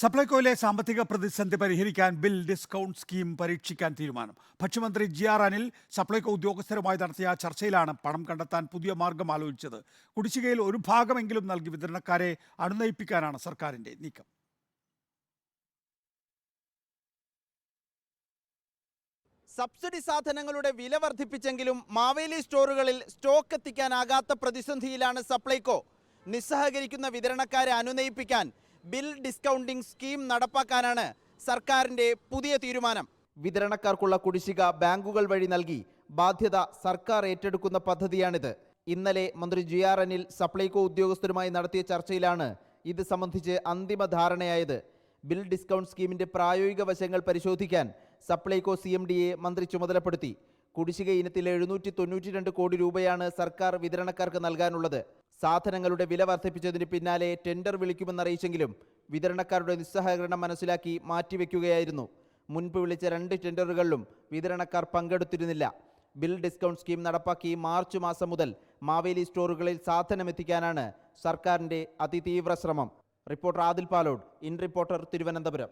സപ്ലൈകോയിലെ സാമ്പത്തിക പ്രതിസന്ധി പരിഹരിക്കാൻ ബിൽ ഡിസ്കൗണ്ട് സ്കീം പരീക്ഷിക്കാൻ തീരുമാനം. ഭക്ഷ്യമന്ത്രി ജി ആർ അനിൽ സപ്ലൈകോ ഉദ്യോഗസ്ഥരുമായി നടത്തിയ ചർച്ചയിലാണ് പണം കണ്ടെത്താൻ പുതിയ മാർഗം ആലോചിച്ചത്. കുടിശ്ശികയിൽ ഒരു ഭാഗമെങ്കിലും നൽകി വിതരണക്കാരെ അണുനയിപ്പിക്കാനാണ് സർക്കാരിന്റെ നീക്കം. സബ്സിഡി സാധനങ്ങളുടെ വില വർദ്ധിപ്പിച്ചെങ്കിലും മാവേലി സ്റ്റോറുകളിൽ സ്റ്റോക്ക് എത്തിക്കാനാകാത്ത പ്രതിസന്ധിയിലാണ് സപ്ലൈകോ. നിസ്സഹകരിക്കുന്ന വിതരണക്കാരെ അനുനയിപ്പിക്കാൻ ബിൽ ഡിസ്കൗണ്ടിംഗ് സ്കീം നടപ്പാക്കാനാണ് സർക്കാരിന്റെ പുതിയ തീരുമാനം. വിതരണക്കാർക്കുള്ള കുടിശ്ശിക ബാങ്കുകൾ വഴി നൽകി ബാധ്യത സർക്കാർ ഏറ്റെടുക്കുന്ന പദ്ധതിയാണിത്. ഇന്നലെ മന്ത്രി ജി ആർ അനിൽ സപ്ലൈകോ ഉദ്യോഗസ്ഥരുമായി നടത്തിയ ചർച്ചയിലാണ് ഇത് സംബന്ധിച്ച് അന്തിമ ധാരണയായത്. ബിൽ ഡിസ്കൗണ്ട് സ്കീമിന്റെ പ്രായോഗിക വശങ്ങൾ പരിശോധിക്കാൻ സപ്ലൈകോ സി എം ഡിയെ മന്ത്രി ചുമതലപ്പെടുത്തി. കുടിശ്ശിക ഇനത്തിൽ എഴുന്നൂറ്റി തൊണ്ണൂറ്റി രണ്ട് കോടി രൂപയാണ് സർക്കാർ വിതരണക്കാർക്ക് നൽകാനുള്ളത്. സാധനങ്ങളുടെ വില വർദ്ധിപ്പിച്ചതിന് പിന്നാലെ ടെൻഡർ വിളിക്കുമെന്നറിയിച്ചെങ്കിലും വിതരണക്കാരുടെ നിസ്സഹകരണം മനസ്സിലാക്കി മാറ്റിവെക്കുകയായിരുന്നു. മുൻപ് വിളിച്ച രണ്ട് ടെൻഡറുകളിലും വിതരണക്കാർ പങ്കെടുത്തിരുന്നില്ല. ബിൽ ഡിസ്കൗണ്ട് സ്കീം നടപ്പാക്കി മാർച്ച് മാസം മുതൽ മാവേലി സ്റ്റോറുകളിൽ സാധനം എത്തിക്കാനാണ് സർക്കാരിന്റെ അതിതീവ്ര ശ്രമം. Reporter Adil Palode in reporter Thiruvananthapuram.